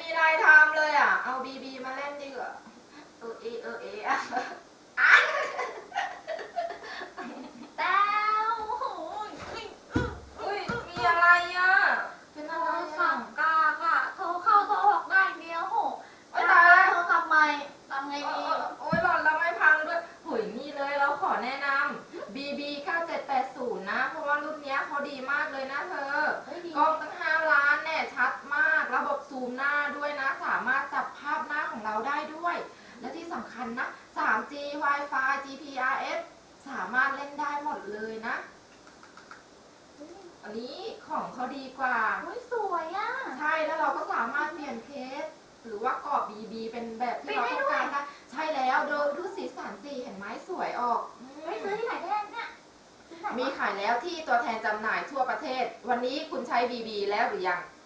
มีอะไรทำเลยอะ เอาบีบีมาเล่นดีกว่าเออเอเออเออะอะแต้วโอ้โหอุ๊ยอึ๊ะอุ้ยมีอะไรอะเป็นโทอะไรรศัอะพท์กากอะโทรเข้าโทรออกได้อย่างเดียวโหโอ๊ยตายแล้วโทรศัพท์ใหม่ทำไงเอดีอโอ้ยหล่อนแล้วไม่พังด้วยหุยนี่เลยเราขอแนะนำ BB 9780 นะ เพราะว่ารุ่นเนี้ยเขาดีมากเลยนะเธอ เฮ้ยดี กล้องตั้ง 5 ล้านแน่ชัดมากระบบ ซูมหน้าด้วยนะ สามารถจับภาพหน้าของเราได้ด้วย และที่สำคัญนะ 3G Wi-Fi GPRS สามารถเล่นได้หมดเลยนะ อันนี้ของเขาดีกว่าเฮ้ยสวยอะใช่แล้วเราก็สามารถเปลี่ยนเคส หรือว่ากรอบ BB เป็นแบบที่เราต้องการได้ใช่แล้วโดยดูสีสันสีเห็นไหมสวยออกอืมเฮ้ยซื้อที่ไหนได้เนี่ยซื้อที่ไหนวะมีขายแล้วที่ตัวแทนจำหน่ายทั่วประเทศ วันนี้คุณใช้ BB แล้วหรือยังย